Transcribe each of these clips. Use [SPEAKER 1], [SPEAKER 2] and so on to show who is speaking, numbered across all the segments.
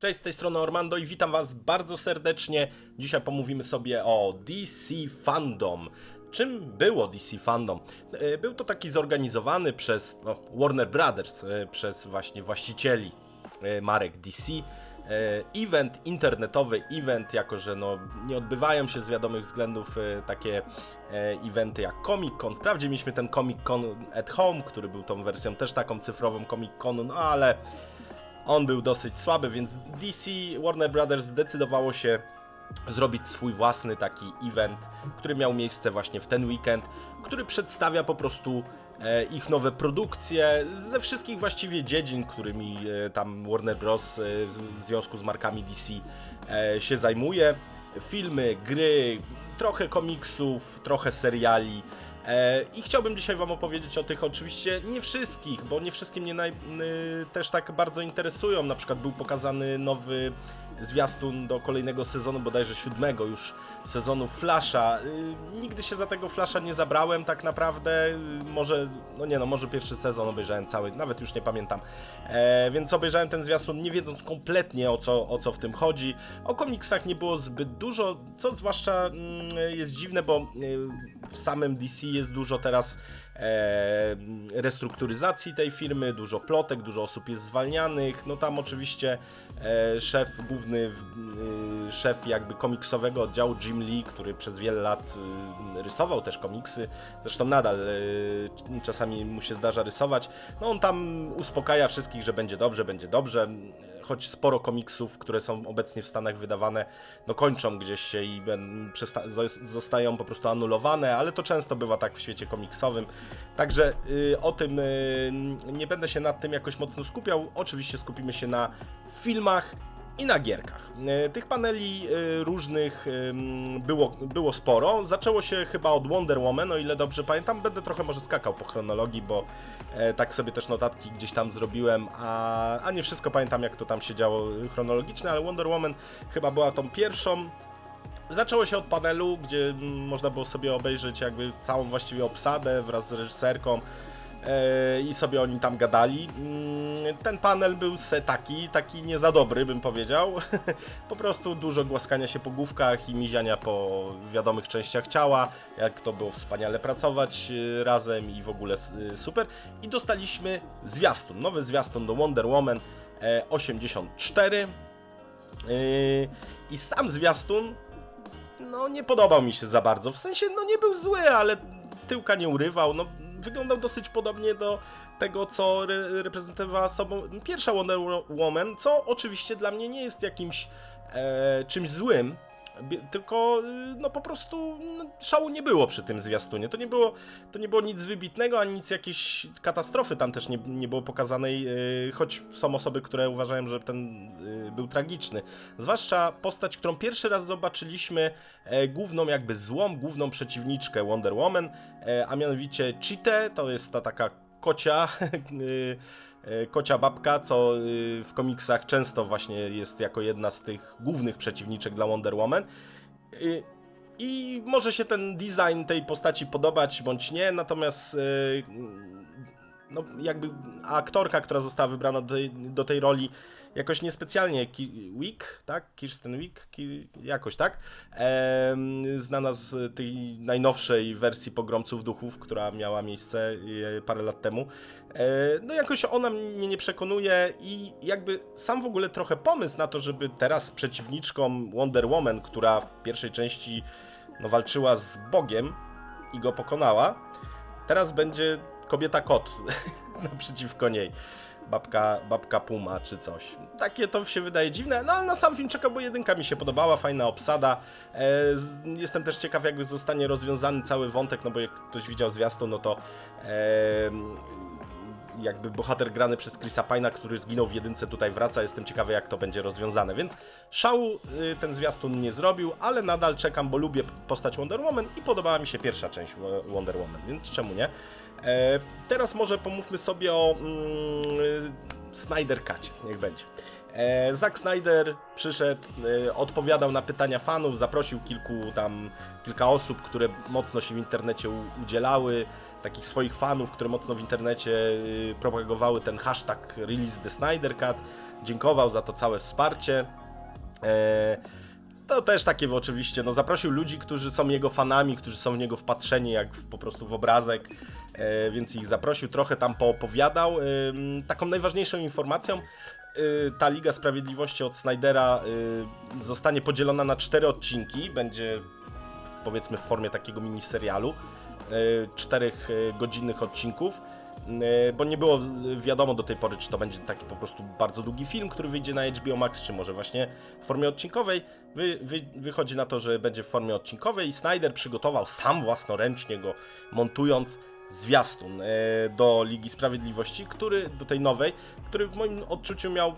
[SPEAKER 1] Cześć, z tej strony Ormando i witam Was bardzo serdecznie. Dzisiaj pomówimy sobie o DC Fandom. Czym było DC Fandom? E, Był to taki zorganizowany przez no, Warner Brothers, e, przez właśnie właścicieli e, marek DC. Event, internetowy event, jako że no, nie odbywają się z wiadomych względów takie eventy jak Comic Con. Wprawdzie mieliśmy ten Comic Con at Home, który był tą wersją też taką cyfrową Comic Conu, no ale on był dosyć słaby, więc DC Warner Brothers zdecydowało się zrobić swój własny taki event, który miał miejsce właśnie w ten weekend, który przedstawia po prostu e, ich nowe produkcje ze wszystkich właściwie dziedzin, którymi e, tam Warner Bros. E, w związku z markami DC się zajmuje. Filmy, gry, trochę komiksów, trochę seriali. E, I chciałbym dzisiaj Wam opowiedzieć o tych oczywiście nie wszystkich, bo nie wszystkie mnie naj, y, też tak bardzo interesują. Na przykład był pokazany nowy zwiastun do kolejnego sezonu, bodajże siódmego już sezonu Flasha. Y, nigdy się za tego Flasha nie zabrałem tak naprawdę. Y, może, no nie no, może pierwszy sezon obejrzałem cały, nawet już nie pamiętam. E, więc obejrzałem ten zwiastun nie wiedząc kompletnie o co, o co w tym chodzi. O komiksach nie było zbyt dużo, co zwłaszcza mm, jest dziwne, bo y, w samym DC jest dużo teraz restrukturyzacji tej firmy, dużo plotek, dużo osób jest zwalnianych. No tam oczywiście e, szef główny, y, szef jakby komiksowego oddziału Jim Lee, który przez wiele lat rysował też komiksy, zresztą nadal czasami mu się zdarza rysować. No on tam uspokaja wszystkich, że będzie dobrze, będzie dobrze. Choć sporo komiksów, które są obecnie w Stanach wydawane, no kończą gdzieś się i zostają po prostu anulowane, ale to często bywa tak w świecie komiksowym. Także y, o tym y, nie będę się nad tym jakoś mocno skupiał. Oczywiście skupimy się na filmach i na gierkach. Y, Tych paneli y, różnych ym, było, było sporo. Zaczęło się chyba od Wonder Woman, o ile dobrze pamiętam. Będę trochę może skakał po chronologii, bo e, tak sobie też notatki gdzieś tam zrobiłem, a, a nie wszystko pamiętam jak to tam się działo chronologicznie, ale Wonder Woman chyba była tą pierwszą. Zaczęło się od panelu, gdzie można było sobie obejrzeć jakby całą właściwie obsadę wraz z reżyserką e, i sobie oni tam gadali. Mm, Ten panel był se taki, taki nie za dobry bym powiedział. po prostu dużo głaskania się po główkach i miziania po wiadomych częściach ciała, jak to było wspaniale pracować e, razem i w ogóle e, super. I dostaliśmy zwiastun, nowy zwiastun do Wonder Woman e, 84. Yy, I sam zwiastun no nie podobał mi się za bardzo. W sensie, no nie był zły, ale tyłka nie urywał. No, wyglądał dosyć podobnie do tego, co re reprezentowała sobą pierwsza Wonder Woman, co oczywiście dla mnie nie jest jakimś e, czymś złym. Tylko, y, no po prostu no, szału nie było przy tym zwiastunie. To nie było, to nie było nic wybitnego, ani nic jakiejś katastrofy tam też nie, nie było pokazanej, y, choć są osoby, które uważają, że ten y, był tragiczny. Zwłaszcza postać, którą pierwszy raz zobaczyliśmy, e, główną jakby złą, główną przeciwniczkę Wonder Woman, e, a mianowicie Cheetah, to jest ta taka kocia, kocia babka, co y, w komiksach często właśnie jest jako jedna z tych głównych przeciwniczek dla Wonder Woman. Y, I może się ten design tej postaci podobać bądź nie, natomiast y, no jakby aktorka, która została wybrana do tej, do tej roli, jakoś niespecjalnie Ki- Wick, tak? Kirsten Wick, Ki- jakoś tak, em, znana z tej najnowszej wersji Pogromców Duchów, która miała miejsce e, parę lat temu. E, no jakoś ona mnie nie przekonuje i jakby sam w ogóle trochę pomysł na to, żeby teraz przeciwniczką Wonder Woman, która w pierwszej części no, walczyła z Bogiem i go pokonała, teraz będzie kobieta kot naprzeciwko niej. Babka, babka Puma czy coś. Takie to się wydaje dziwne, no ale na sam film czeka, bo jedynka mi się podobała, fajna obsada. E, jestem też ciekaw, jakby zostanie rozwiązany cały wątek, no bo jak ktoś widział zwiastun, no to jakby bohater grany przez Chrisa Pina, który zginął w jedynce, tutaj wraca. Jestem ciekawy, jak to będzie rozwiązane. Więc szału y, ten zwiastun nie zrobił, ale nadal czekam, bo lubię postać Wonder Woman i podobała mi się pierwsza część Wo- Wonder Woman, więc czemu nie? E, teraz może pomówmy sobie o mm, Snyder Cutie, niech będzie. E, Zack Snyder przyszedł, e, odpowiadał na pytania fanów, zaprosił kilku tam, kilka osób, które mocno się w internecie udzielały, takich swoich fanów, które mocno w internecie y, propagowały ten hashtag Release the Snyder Cut. dziękował za to całe wsparcie. E, to też takie oczywiście, no zaprosił ludzi, którzy są jego fanami, którzy są w niego wpatrzeni jak w, po prostu w obrazek, e, więc ich zaprosił, trochę tam poopowiadał. Ym, taką najważniejszą informacją, y, ta Liga Sprawiedliwości od Snydera y, zostanie podzielona na cztery odcinki, będzie powiedzmy w formie takiego miniserialu, y, czterech y, godzinnych odcinków. Y, Bo nie było wiadomo do tej pory, czy to będzie taki po prostu bardzo długi film, który wyjdzie na HBO Max, czy może właśnie w formie odcinkowej. Wy, wy, wychodzi na to, że będzie w formie odcinkowej i Snyder przygotował sam własnoręcznie go montując zwiastun e, do Ligi Sprawiedliwości, który do tej nowej, który w moim odczuciu miał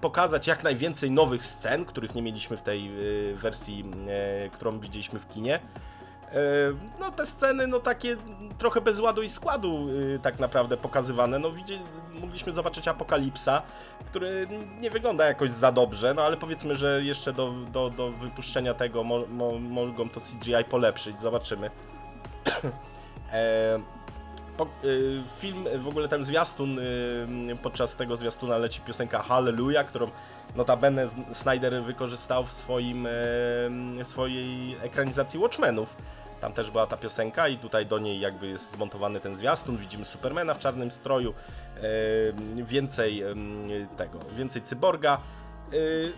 [SPEAKER 1] pokazać jak najwięcej nowych scen, których nie mieliśmy w tej e, wersji, e, którą widzieliśmy w kinie. E, No te sceny, no takie trochę bez ładu i składu e, tak naprawdę pokazywane. No widzieli, mogliśmy zobaczyć Apokalipsa, który nie wygląda jakoś za dobrze, no ale powiedzmy, że jeszcze do, do, do wypuszczenia tego mo, mo, mogą to CGI polepszyć, zobaczymy. e, po, y, film, w ogóle ten zwiastun, y, podczas tego zwiastuna leci piosenka Hallelujah, którą notabene Snyder wykorzystał w, swoim, y, w swojej ekranizacji Watchmenów. Tam też była ta piosenka i tutaj do niej jakby jest zmontowany ten zwiastun, widzimy Supermana w czarnym stroju, y, więcej y, tego, więcej cyborga. Y,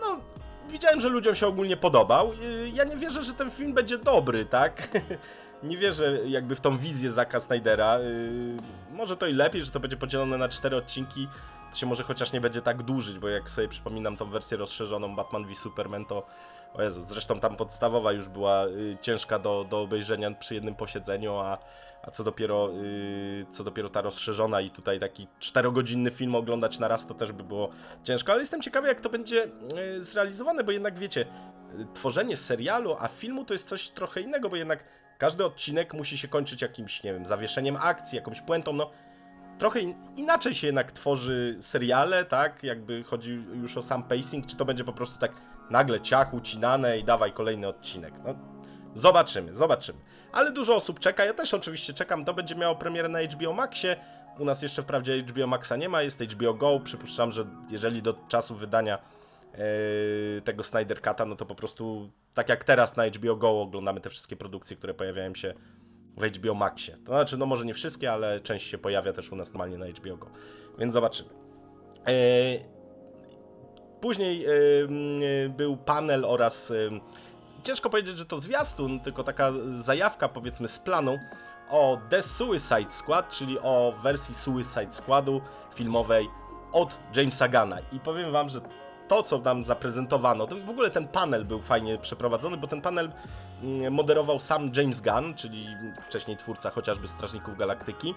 [SPEAKER 1] No, widziałem, że ludziom się ogólnie podobał. Y, Ja nie wierzę, że ten film będzie dobry, tak? nie wierzę jakby w tą wizję Zaka Snydera. Yy, może to i lepiej, że to będzie podzielone na cztery odcinki. To się może chociaż nie będzie tak dłużyć, bo jak sobie przypominam tą wersję rozszerzoną Batman v Superman, to o Jezu, zresztą tam podstawowa już była y, ciężka do, do obejrzenia przy jednym posiedzeniu, a, a co, dopiero, y, co dopiero ta rozszerzona i tutaj taki czterogodzinny film oglądać na raz to też by było ciężko, ale jestem ciekawy jak to będzie y, zrealizowane, bo jednak wiecie, y, tworzenie serialu, a filmu to jest coś trochę innego, bo jednak każdy odcinek musi się kończyć jakimś, nie wiem, zawieszeniem akcji, jakąś puentą, no. Trochę in, inaczej się jednak tworzy seriale, tak, jakby chodzi już o sam pacing, czy to będzie po prostu tak nagle ciach ucinane i dawaj kolejny odcinek, no zobaczymy, zobaczymy. Ale dużo osób czeka, ja też oczywiście czekam, to będzie miało premierę na HBO Maxie, u nas jeszcze wprawdzie HBO Maxa nie ma, jest HBO Go, przypuszczam, że jeżeli do czasu wydania e, tego Snyder Cut'a, no to po prostu tak jak teraz na HBO Go oglądamy te wszystkie produkcje, które pojawiają się w HBO Maxie. To znaczy, no może nie wszystkie, ale część się pojawia też u nas normalnie na HBO Go. Więc zobaczymy. E, Później e, był panel oraz ciężko powiedzieć, że to zwiastun, tylko taka zajawka powiedzmy z planu o The Suicide Squad, czyli o wersji Suicide Squadu filmowej od Jamesa Gana. I powiem wam, że to, co nam zaprezentowano, w ogóle ten panel był fajnie przeprowadzony, bo ten panel mm, moderował sam James Gunn, czyli wcześniej twórca chociażby Strażników Galaktyki.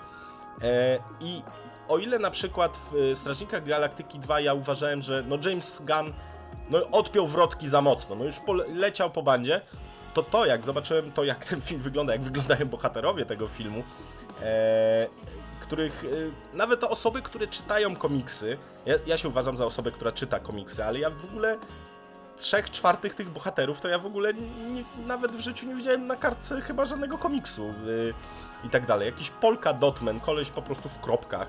[SPEAKER 1] E, I o ile na przykład w e, Strażnikach Galaktyki 2 ja uważałem, że no James Gunn no, odpiął wrotki za mocno, no już leciał po bandzie, to to jak zobaczyłem to jak ten film wygląda, jak wyglądają bohaterowie tego filmu, e, których e, nawet osoby, które czytają komiksy, ja, ja się uważam za osobę, która czyta komiksy, ale ja w ogóle trzech czwartych tych bohaterów to ja w ogóle nie, nawet w życiu nie widziałem na kartce chyba żadnego komiksu y, i tak dalej. Jakiś Polka Dotman, koleś po prostu w kropkach.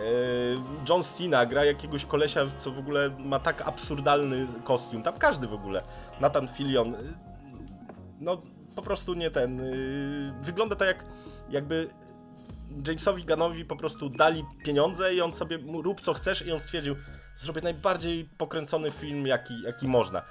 [SPEAKER 1] Y, John Cena gra jakiegoś kolesia, co w ogóle ma tak absurdalny kostium. Tam każdy w ogóle. Nathan Fillion. y, No po prostu nie ten. y, Wygląda to jak jakby Jamesowi Gunnowi po prostu dali pieniądze i on sobie rób co chcesz i on stwierdził, zrobię najbardziej pokręcony film jaki, jaki można.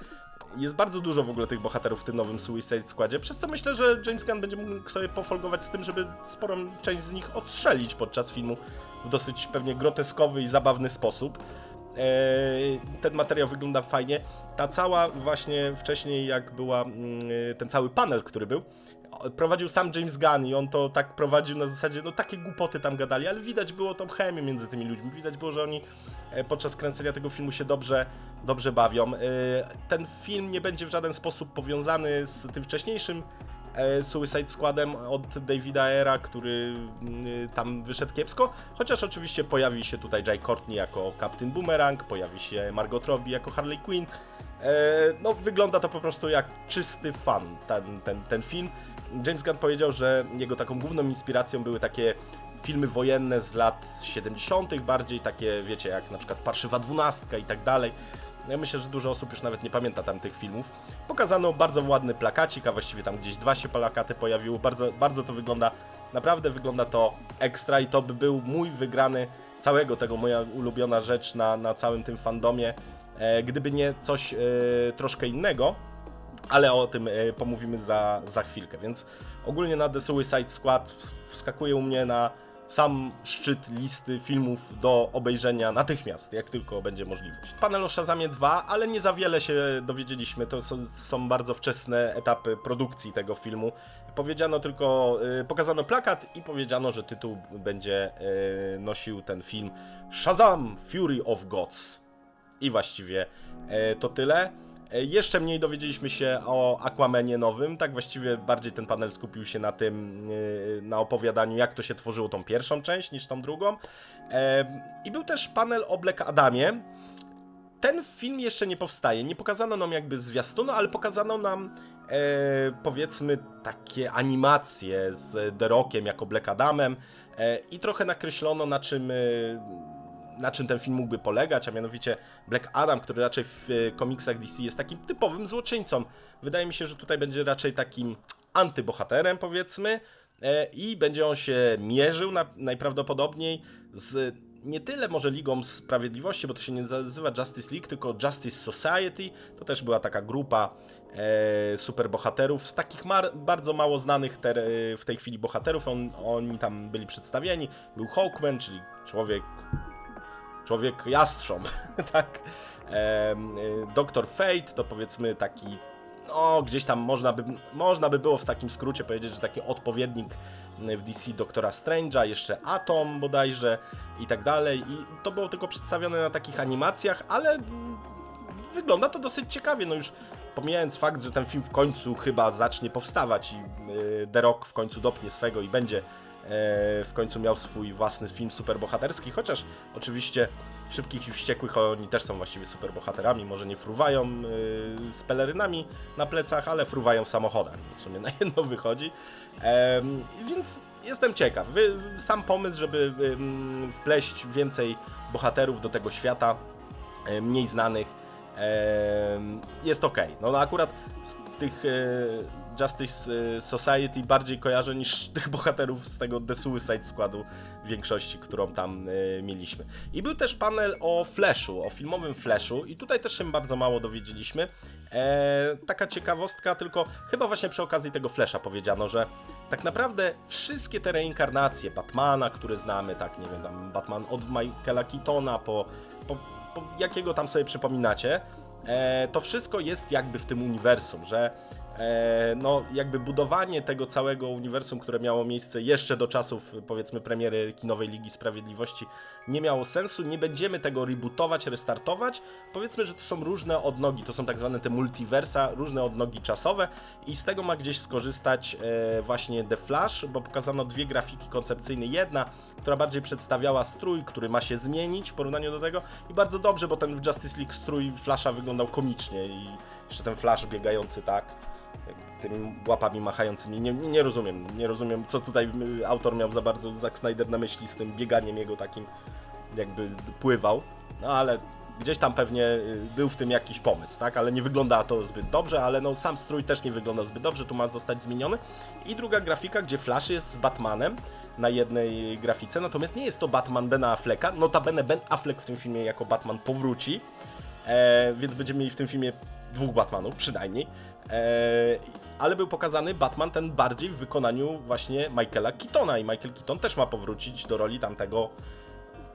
[SPEAKER 1] Jest bardzo dużo w ogóle tych bohaterów w tym nowym Suicide Squadzie, przez co myślę, że James Gunn będzie mógł sobie pofolgować z tym, żeby sporą część z nich odstrzelić podczas filmu w dosyć pewnie groteskowy i zabawny sposób. Eee, Ten materiał wygląda fajnie. Ta cała właśnie wcześniej, jak była mm, ten cały panel, który był, prowadził sam James Gunn i on to tak prowadził na zasadzie, no takie głupoty tam gadali, ale widać było tą chemię między tymi ludźmi, widać było, że oni e, podczas kręcenia tego filmu się dobrze, dobrze bawią. E, Ten film nie będzie w żaden sposób powiązany z tym wcześniejszym e, Suicide Squadem od Davida Era, który mm, tam wyszedł kiepsko, chociaż oczywiście pojawi się tutaj Jai Courtney jako Captain Boomerang, pojawi się Margot Robbie jako Harley Quinn. E, No, wygląda to po prostu jak czysty fan, ten, ten, ten film. James Gunn powiedział, że jego taką główną inspiracją były takie filmy wojenne z lat 70., bardziej takie, wiecie, jak na przykład Parszywa Dwunastka i tak dalej. Ja myślę, że dużo osób już nawet nie pamięta tam tych filmów. Pokazano bardzo ładny plakacik, a właściwie tam gdzieś dwa się plakaty pojawiły. Bardzo, bardzo to wygląda, naprawdę wygląda to ekstra i to by był mój wygrany całego tego, moja ulubiona rzecz na, na całym tym fandomie. E, gdyby nie coś e, troszkę innego, ale o tym e, pomówimy za, za chwilkę. Więc ogólnie na The Suicide Squad wskakuje u mnie na sam szczyt listy filmów do obejrzenia natychmiast, jak tylko będzie możliwość. Panel o Shazamie 2, ale nie za wiele się dowiedzieliśmy, to są, są bardzo wczesne etapy produkcji tego filmu. Powiedziano tylko, pokazano plakat i powiedziano, że tytuł będzie nosił ten film Shazam Fury of Gods. I właściwie e, to tyle. E, Jeszcze mniej dowiedzieliśmy się o Aquamanie nowym, tak właściwie bardziej ten panel skupił się na tym, e, na opowiadaniu jak to się tworzyło tą pierwszą część niż tą drugą. I był też panel o Black Adamie. Ten film jeszcze nie powstaje, nie pokazano nam jakby zwiastunu, ale pokazano nam powiedzmy takie animacje z The Rockiem jako Black Adamem i trochę nakreślono na czym na czym ten film mógłby polegać, a mianowicie Black Adam, który raczej w e, komiksach DC jest takim typowym złoczyńcą. Wydaje mi się, że tutaj będzie raczej takim antybohaterem, powiedzmy, e, i będzie on się mierzył na, najprawdopodobniej z nie tyle może Ligą Sprawiedliwości, bo to się nie nazywa Justice League, tylko Justice Society. To też była taka grupa e, superbohaterów z takich bardzo mało znanych te, w tej chwili bohaterów. On, oni tam byli przedstawieni. Był Hawkman, czyli człowiek człowiek jastrząb, tak. Y, Doktor Fate to powiedzmy taki, no gdzieś tam można by, można by było w takim skrócie powiedzieć, że taki odpowiednik y, w DC Doktora Strange'a, jeszcze Atom bodajże i tak dalej. I to było tylko przedstawione na takich animacjach, ale mm, wygląda to dosyć ciekawie, no już pomijając fakt, że ten film w końcu chyba zacznie powstawać i y, The Rock w końcu dopnie swego i będzie w końcu miał swój własny film superbohaterski, chociaż oczywiście w Szybkich i Wściekłych oni też są właściwie superbohaterami, może nie fruwają y, z pelerynami na plecach, ale fruwają w samochodach, w sumie na jedno wychodzi. Em, więc jestem ciekaw. Sam pomysł, żeby wpleść więcej bohaterów do tego świata, e, mniej znanych, jest ok. No, no akurat z tych e, Justice e, Society bardziej kojarzę niż tych bohaterów z tego The Suicide Squadu w większości, którą tam e, mieliśmy. I był też panel o Flashu, o filmowym Flashu i tutaj też się bardzo mało dowiedzieliśmy. E, taka ciekawostka, tylko chyba właśnie przy okazji tego Flasha powiedziano, że tak naprawdę wszystkie te reinkarnacje Batmana, które znamy, tak nie wiem, tam Batman od Michaela Keatona po, po, po jakiego tam sobie przypominacie, e, to wszystko jest jakby w tym uniwersum, że no jakby budowanie tego całego uniwersum, które miało miejsce jeszcze do czasów powiedzmy premiery kinowej Ligi Sprawiedliwości nie miało sensu, nie będziemy tego rebootować, restartować. Powiedzmy, że to są różne odnogi, to są tak zwane te multiversa, różne odnogi czasowe. I z tego ma gdzieś skorzystać e, właśnie The Flash, bo pokazano dwie grafiki koncepcyjne. Jedna, która bardziej przedstawiała strój, który ma się zmienić w porównaniu do tego. I bardzo dobrze, bo ten w Justice League strój Flasha wyglądał komicznie. I jeszcze ten Flash biegający tak tymi łapami machającymi. Nie, nie rozumiem, nie rozumiem, co tutaj y, autor miał za bardzo Zack Snyder na myśli z tym bieganiem jego takim, jakby pływał. No ale gdzieś tam pewnie y, był w tym jakiś pomysł, tak? Ale nie wygląda to zbyt dobrze, ale no sam strój też nie wygląda zbyt dobrze, tu ma zostać zmieniony. I druga grafika, gdzie Flash jest z Batmanem na jednej grafice, natomiast nie jest to Batman Bena Afflecka, notabene Ben Affleck w tym filmie jako Batman powróci, e, więc będziemy mieli w tym filmie dwóch Batmanów przynajmniej. E, ale był pokazany Batman ten bardziej w wykonaniu właśnie Michaela Keatona i Michael Keaton też ma powrócić do roli tamtego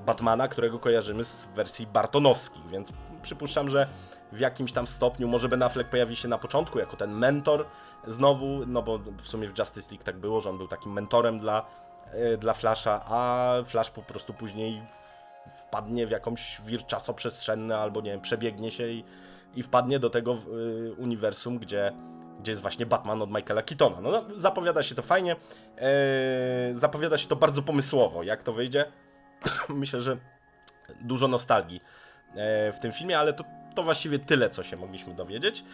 [SPEAKER 1] Batmana, którego kojarzymy z wersji Bartonowskich, więc przypuszczam, że w jakimś tam stopniu może Ben Affleck pojawi się na początku jako ten mentor znowu, no bo w sumie w Justice League tak było, że on był takim mentorem dla, e, dla Flasha, a Flash po prostu później wpadnie w jakąś wir czasoprzestrzenny albo nie wiem, przebiegnie się i, i wpadnie do tego y, uniwersum, gdzie, gdzie jest właśnie Batman od Michaela Keatona. No, no zapowiada się to fajnie, e, zapowiada się to bardzo pomysłowo, jak to wyjdzie. Myślę, że dużo nostalgii e, w tym filmie, ale to, to właściwie tyle, co się mogliśmy dowiedzieć.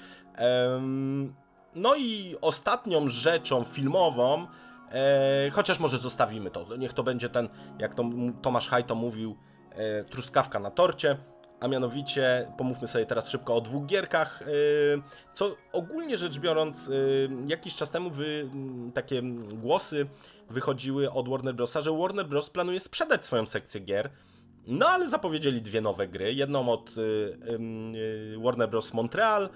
[SPEAKER 1] No i ostatnią rzeczą filmową E, chociaż może zostawimy to. Niech to będzie ten, jak to Tomasz Hajto mówił, truskawka na torcie. A mianowicie, pomówmy sobie teraz szybko o dwóch gierkach, e, co ogólnie rzecz biorąc, e, jakiś czas temu wy, m, takie głosy wychodziły od Warner Brosa, że Warner Bros. planuje sprzedać swoją sekcję gier. No ale zapowiedzieli dwie nowe gry. Jedną od y, y, Warner Bros. Montreal,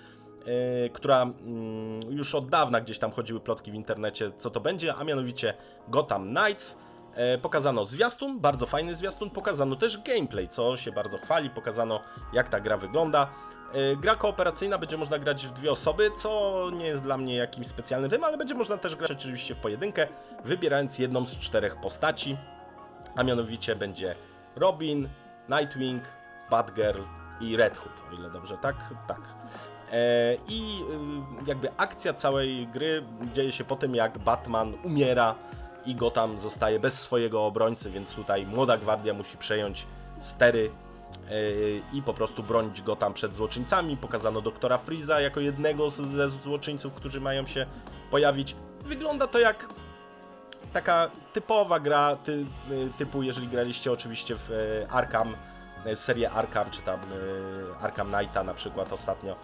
[SPEAKER 1] y, która mm, już od dawna gdzieś tam chodziły plotki w internecie, co to będzie, a mianowicie Gotham Knights. E, Pokazano zwiastun, bardzo fajny zwiastun, pokazano też gameplay, co się bardzo chwali, pokazano jak ta gra wygląda. E, Gra kooperacyjna będzie można grać w dwie osoby, co nie jest dla mnie jakimś specjalnym tym, ale będzie można też grać oczywiście w pojedynkę, wybierając jedną z czterech postaci, a mianowicie będzie Robin, Nightwing, Batgirl i Red Hood, o ile dobrze, tak? Tak. E, I y, jakby akcja całej gry dzieje się po tym, jak Batman umiera i Gotham zostaje bez swojego obrońcy, więc tutaj młoda gwardia musi przejąć stery e, i po prostu bronić Gotham przed złoczyńcami. Pokazano doktora Freeza jako jednego ze złoczyńców, którzy mają się pojawić. Wygląda to jak taka typowa gra ty, y, typu, jeżeli graliście oczywiście w e, Arkham, e, serię Arkham, czy tam e, Arkham Knighta na przykład ostatnio.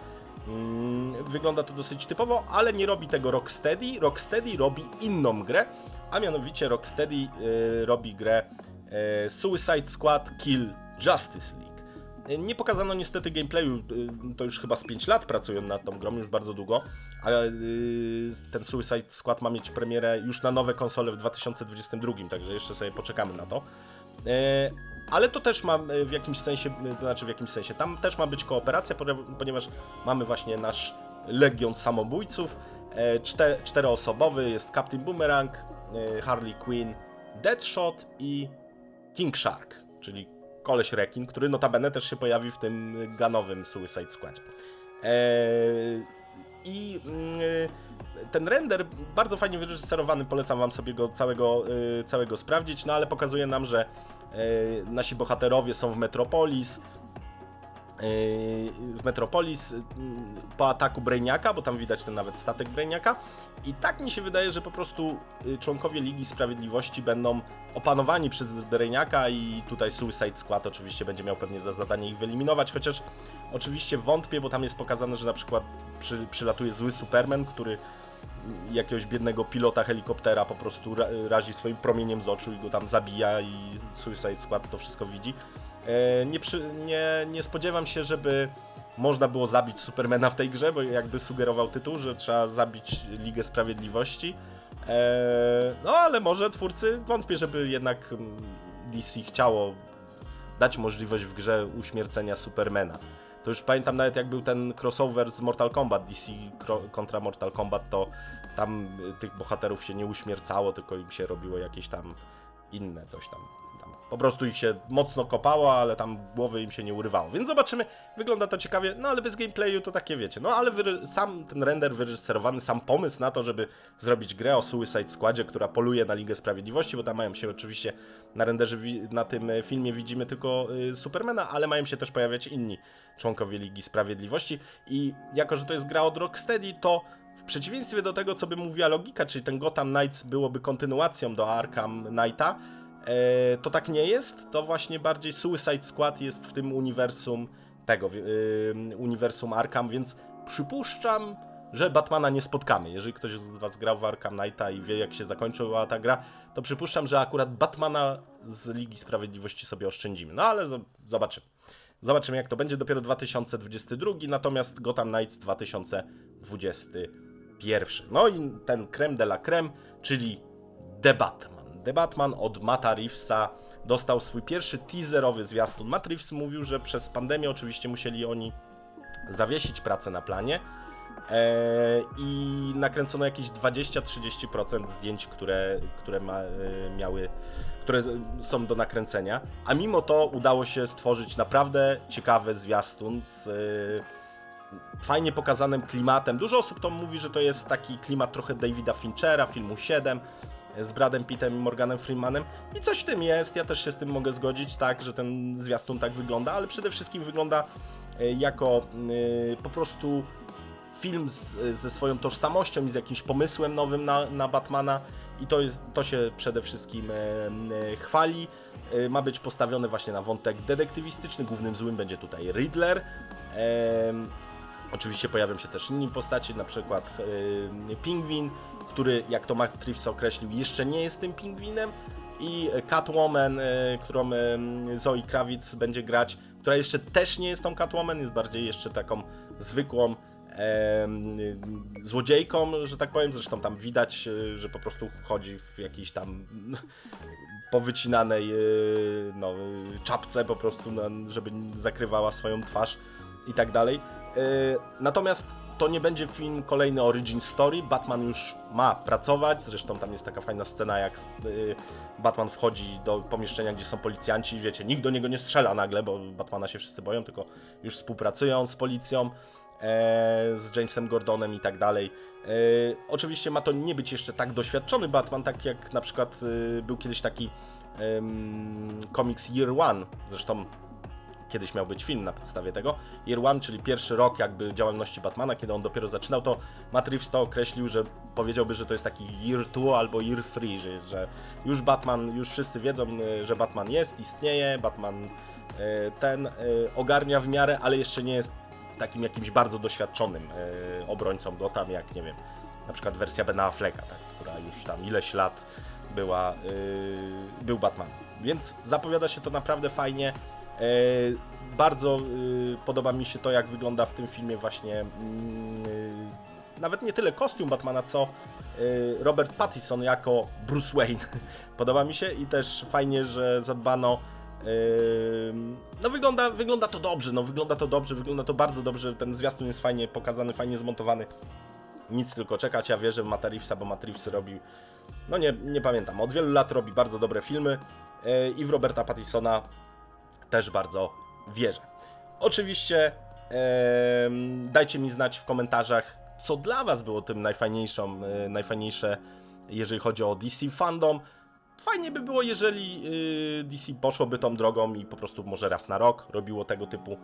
[SPEAKER 1] Mm, Wygląda to dosyć typowo, ale nie robi tego Rocksteady. Rocksteady robi inną grę, a mianowicie Rocksteady e, robi grę e, Suicide Squad Kill Justice League. E, Nie pokazano niestety gameplayu, y, to już chyba z 5 lat pracują nad tą grą, już bardzo długo, ale y, ten Suicide Squad ma mieć premierę już na nowe konsole w 2022, także jeszcze sobie poczekamy na to. E, Ale to też ma y, w jakimś sensie, y, to znaczy w jakimś sensie, tam też ma być kooperacja, ponieważ mamy właśnie nasz legion samobójców, e, czte, czteroosobowy, jest Captain Boomerang, e, Harley Quinn, Deadshot i King Shark, czyli koleś rekin, który notabene też się pojawi w tym ganowym Suicide Squadzie. I mm, ten render bardzo fajnie wyreżyserowany, polecam wam sobie go całego, całego sprawdzić, no ale pokazuje nam, że nasi bohaterowie są w Metropolis, y, w Metropolis po ataku Brainiaka, bo tam widać ten nawet statek Brainiaka i tak mi się wydaje, że po prostu y, członkowie Ligi Sprawiedliwości będą opanowani przez Brainiaka i tutaj Suicide Squad oczywiście będzie miał pewnie za zadanie ich wyeliminować, chociaż oczywiście wątpię, bo tam jest pokazane, że na przykład przy, przylatuje zły Superman, który jakiegoś biednego pilota helikoptera po prostu ra, razi swoim promieniem z oczu i go tam zabija i Suicide Squad to wszystko widzi. E, nie, przy, nie, nie spodziewam się, żeby można było zabić Supermana w tej grze, bo jakby sugerował tytuł, że trzeba zabić Ligę Sprawiedliwości. E, no ale może twórcy wątpię, żeby jednak mm, DC chciało dać możliwość w grze uśmiercenia Supermana. To już pamiętam nawet jak był ten crossover z Mortal Kombat, DC kontra Mortal Kombat, to tam y, tych bohaterów się nie uśmiercało, tylko im się robiło jakieś tam inne coś tam. Po prostu ich się mocno kopało, ale tam głowy im się nie urywało. Więc zobaczymy, wygląda to ciekawie, no ale bez gameplayu to takie wiecie. No ale sam ten render wyreżyserowany, sam pomysł na to, żeby zrobić grę o Suicide Squadzie, która poluje na Ligę Sprawiedliwości, bo tam mają się oczywiście na renderze, na tym e, filmie widzimy tylko y, Supermana, ale mają się też pojawiać inni członkowie Ligi Sprawiedliwości i jako, że to jest gra od Rocksteady, to w przeciwieństwie do tego, co by mówiła logika, czyli ten Gotham Knights byłoby kontynuacją do Arkham Knighta, e, to tak nie jest. To właśnie bardziej Suicide Squad jest w tym uniwersum tego, y, uniwersum Arkham, więc przypuszczam, że Batmana nie spotkamy. Jeżeli ktoś z Was grał w Arkham Knighta i wie, jak się zakończyła ta gra, to przypuszczam, że akurat Batmana z Ligi Sprawiedliwości sobie oszczędzimy. No ale zobaczymy. Zobaczymy, jak to będzie. Dopiero 2022, natomiast Gotham Knights 2021. No i ten creme de la creme, czyli Batman. The Batman od Mata Reevesa dostał swój pierwszy teaserowy zwiastun. Matt Reeves mówił, że przez pandemię oczywiście musieli oni zawiesić pracę na planie e, i nakręcono jakieś 20-30% zdjęć, które, które ma, e, miały, które są do nakręcenia, a mimo to udało się stworzyć naprawdę ciekawy zwiastun z e, fajnie pokazanym klimatem. Dużo osób to mówi, że to jest taki klimat trochę Davida Finchera, filmu 7, z Bradem Pittem i Morganem Freemanem i coś w tym jest, ja też się z tym mogę zgodzić, tak, że ten zwiastun tak wygląda, ale przede wszystkim wygląda e, jako e, po prostu film z, ze swoją tożsamością i z jakimś pomysłem nowym na, na Batmana i to, jest, to się przede wszystkim e, chwali. Ma być postawione właśnie na wątek detektywistyczny. Głównym złym będzie tutaj Riddler. Em, Oczywiście pojawią się też inni postaci, na przykład e, Pingwin, który, jak to Matt Reeves określił, jeszcze nie jest tym pingwinem. I Catwoman, e, którą e, Zoe Kravitz będzie grać, która jeszcze też nie jest tą Catwoman, jest bardziej jeszcze taką zwykłą złodziejką, że tak powiem. Zresztą tam widać, że po prostu chodzi w jakiejś tam powycinanej no, czapce po prostu, żeby zakrywała swoją twarz i tak dalej. E, Natomiast to nie będzie film kolejny Origin Story. Batman już ma pracować. Zresztą tam jest taka fajna scena, jak e, Batman wchodzi do pomieszczenia, gdzie są policjanci. Wiecie, nikt do niego nie strzela nagle, bo Batmana się wszyscy boją, tylko już współpracują z policją, e, z Jamesem Gordonem i tak dalej. E, oczywiście ma to nie być jeszcze tak doświadczony Batman, tak jak na przykład e, był kiedyś taki komiks Year One. Zresztą kiedyś miał być film na podstawie tego. Year One, czyli pierwszy rok jakby działalności Batmana, kiedy on dopiero zaczynał, to Matt Reeves to określił, że powiedziałby, że to jest taki Year Two albo Year Three, że, że już Batman, już wszyscy wiedzą, e, że Batman jest, istnieje, Batman e, ten e, ogarnia w miarę, ale jeszcze nie jest takim jakimś bardzo doświadczonym obrońcą Gotham, jak nie wiem, na przykład wersja Bena Afflecka, tak, która już tam ileś lat była, był Batman. Więc zapowiada się to naprawdę fajnie. E, bardzo y, podoba mi się to, jak wygląda w tym filmie właśnie mm, y, nawet nie tyle kostium Batmana, co y, Robert Pattinson jako Bruce Wayne. podoba mi się i też fajnie, że zadbano no wygląda, wygląda to dobrze, no wygląda to dobrze, wygląda to bardzo dobrze, ten zwiastun jest fajnie pokazany, fajnie zmontowany. Nic tylko czekać, ja wierzę w Reevesa, bo Matt Reeves robił, no nie, nie pamiętam, od wielu lat robi bardzo dobre filmy i w Roberta Pattisona też bardzo wierzę. Oczywiście em, dajcie mi znać w komentarzach, co dla Was było tym najfajniejszą, e, najfajniejsze, jeżeli chodzi o DC fandom. Fajnie by było, jeżeli y, DC poszłoby tą drogą i po prostu może raz na rok robiło tego typu e,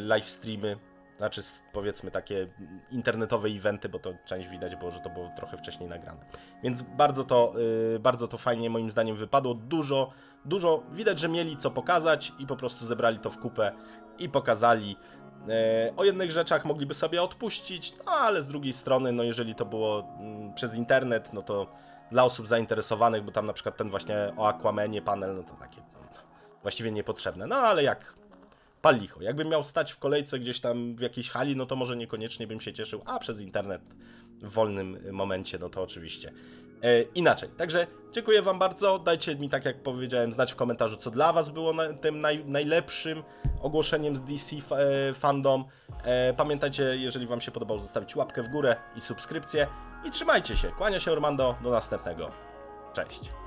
[SPEAKER 1] live streamy, znaczy powiedzmy takie internetowe eventy, bo to część widać było, że to było trochę wcześniej nagrane. Więc bardzo to, y, bardzo to fajnie moim zdaniem wypadło. Dużo, dużo widać, że mieli co pokazać i po prostu zebrali to w kupę i pokazali. E, O jednych rzeczach mogliby sobie odpuścić, no ale z drugiej strony, no jeżeli to było mm, przez internet, no to dla osób zainteresowanych, bo tam na przykład ten właśnie o Aquamanie panel, no to takie no, właściwie niepotrzebne. No ale jak pal licho. Jakbym miał stać w kolejce gdzieś tam w jakiejś hali, no to może niekoniecznie bym się cieszył, a przez internet w wolnym momencie, no to oczywiście e, inaczej. Także dziękuję Wam bardzo. Dajcie mi, tak jak powiedziałem, znać w komentarzu, co dla Was było na, tym naj, najlepszym ogłoszeniem z DC e, Fandom. E, pamiętajcie, jeżeli Wam się podobało, zostawić łapkę w górę i subskrypcję. I trzymajcie się. Kłania się Ormando. Do następnego. Cześć.